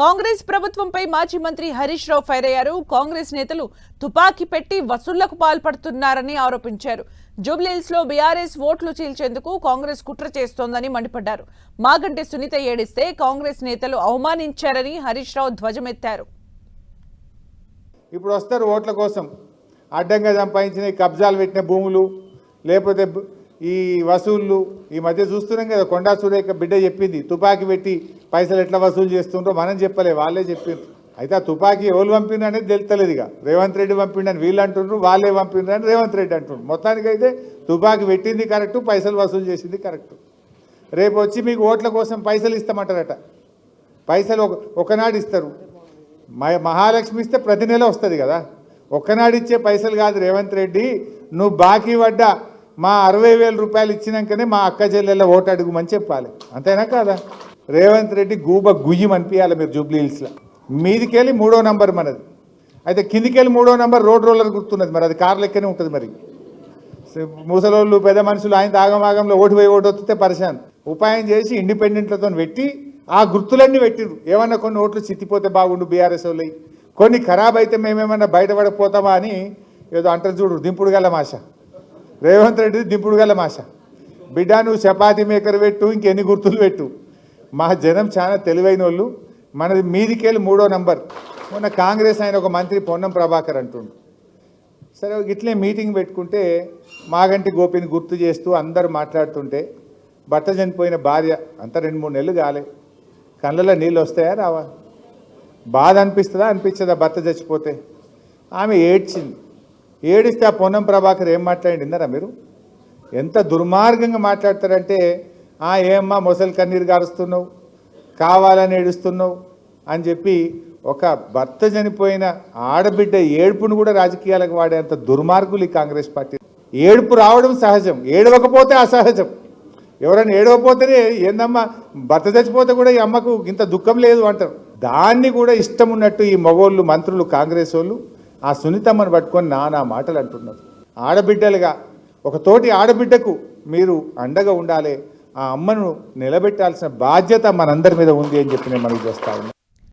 కాంగ్రెస్ ప్రభుత్వంపై మాజీ మంత్రి హరీష్ రావు ఫైర్ అయ్యారు. కాంగ్రెస్ నేతలు తుపాకీ పెట్టి వసూళ్ళకు పాల్పడుతున్నారని ఆరోపించారు. జూబ్లీహిల్స్లో బీఆర్ఎస్ ఓట్లు చీల్చేందుకు కాంగ్రెస్ కుట్ర చేస్తోందని మండిపడ్డారు. మాగంటే సునీత ఏడిస్తే కాంగ్రెస్ నేతలు అవమానించారని హరీష్ రావు ధ్వజమెత్తారు. ఇప్పుడు వస్తారు ఓట్ల కోసం. అడ్డంగా సంపాదించిన కబ్జాలు పెట్టిన భూములు లేకపోతే ఈ వసూళ్ళు ఈ మధ్య చూస్తున్నాం కదా కొండా సురేఖ బిడ్డ చెప్పింది తుపాకీ పెట్టి పైసలు ఎట్లా వసూలు చేస్తుండ్రో మనం చెప్పలే వాళ్ళే చెప్పిండ్రు. అయితే ఆ తుపాకీ ఎవరు పంపిండ్రు అనేది తెలుస్తలేదు ఇక. రేవంత్ రెడ్డి పంపిండని వీళ్ళు అంటుండ్రు వాళ్ళే పంపిండ్రు అని రేవంత్ రెడ్డి అంటుండ్రు. మొత్తానికైతే తుపాకీ పెట్టింది కరెక్టు పైసలు వసూలు చేసింది కరెక్టు. రేపు వచ్చి మీకు ఓట్ల కోసం పైసలు ఇస్తామంటారట. పైసలు ఒక ఒకనాడు ఇస్తారు. మ- మహాలక్ష్మి ఇస్తే ప్రతి నెల వస్తుంది కదా. ఒక్కనాడు ఇచ్చే పైసలు కాదు రేవంత్ రెడ్డి. నువ్వు బాకీ పడ్డా మా అరవై వేల రూపాయలు ఇచ్చినాకనే మా అక్క చెల్లెళ్ళ ఓటు అడుగుమని చెప్పాలి. అంతేనా కాదా? రేవంత్ రెడ్డి గూబ గుయ్యం అనిపించాలి మీరు జూబ్లీ హిల్స్లో. మీదికెళ్ళి మూడో నంబర్ మనది. అయితే కిందికెళ్ళి మూడో నంబర్ రోడ్ రోలర్ గుర్తున్నది మరి అది కార్ లెక్కనే ఉంటుంది మరి. ముసలోళ్ళు పెద్ద మనుషులు ఆయన ఆగమాగంలో ఓటు పోయి ఓటు వస్తే పరిశాన్. ఉపాయం చేసి ఇండిపెండెంట్లతో పెట్టి ఆ గుర్తులన్నీ పెట్టిరు ఏమన్నా కొన్ని ఓట్లు చిత్తిపోతే బాగుండు బీఆర్ఎస్ వాళ్ళు కొన్ని ఖరాబ్ అయితే మేమేమన్నా బయటపడకపోతామా అని ఏదో అంటారు చూడు దింపుడు గల మాష. రేవంత్ రెడ్డి దింపుడు గల మాష. బిడ్డ నువ్వు చపాతీ మేకర్ పెట్టు ఇంకెన్ని గుర్తులు పెట్టు. మా జనం చాలా తెలివైన వాళ్ళు మనది మీదికెళ్ళి మూడో నంబర్. మొన్న కాంగ్రెస్ ఆయన ఒక మంత్రి పొన్నం ప్రభాకర్ అంటుండు. సరే ఇట్లే మీటింగ్ పెట్టుకుంటే మాగంటి గోపిని గుర్తు చేస్తూ అందరు మాట్లాడుతుంటే భర్త చనిపోయిన భార్య అంతా రెండు మూడు నెలలు కాలే. కళ్ళలో నీళ్ళు వస్తాయా రావా? బాధ అనిపిస్తుందా? అనిపించదా భర్త చచ్చిపోతే? ఆమె ఏడ్చింది. ఏడిస్తే ఆ పొన్నం ప్రభాకర్ ఏం మాట్లాడి విన్నారా మీరు? ఎంత దుర్మార్గంగా మాట్లాడతారంటే ఏమ్మా మొసలి కన్నీరు గారుస్తున్నావు కావాలని ఏడుస్తున్నావు అని చెప్పి ఒక భర్త చనిపోయిన ఆడబిడ్డ ఏడుపును కూడా రాజకీయాలకు వాడేంత దుర్మార్గులు ఈ కాంగ్రెస్ పార్టీ. ఏడుపు రావడం సహజం ఏడవకపోతే అసహజం. ఎవరైనా ఏడవపోతేనే ఏందమ్మా భర్త చచ్చిపోతే కూడా ఈ అమ్మకు ఇంత దుఃఖం లేదు అంటారు. దాన్ని కూడా ఇష్టం ఉన్నట్టు ఈ మగోళ్ళు మంత్రులు కాంగ్రెస్ వాళ్ళు ఆ సునీతమ్మను పట్టుకొని నానా మాటలు అంటున్నారు. ఆడబిడ్డలుగా ఒక తోటి ఆడబిడ్డకు మీరు అండగా ఉండాలి ఆ అమ్మను నిలబెట్టాల్సిన బాధ్యత మనందరి మీద ఉంది అని చెప్పి నేను మనకి చేస్తా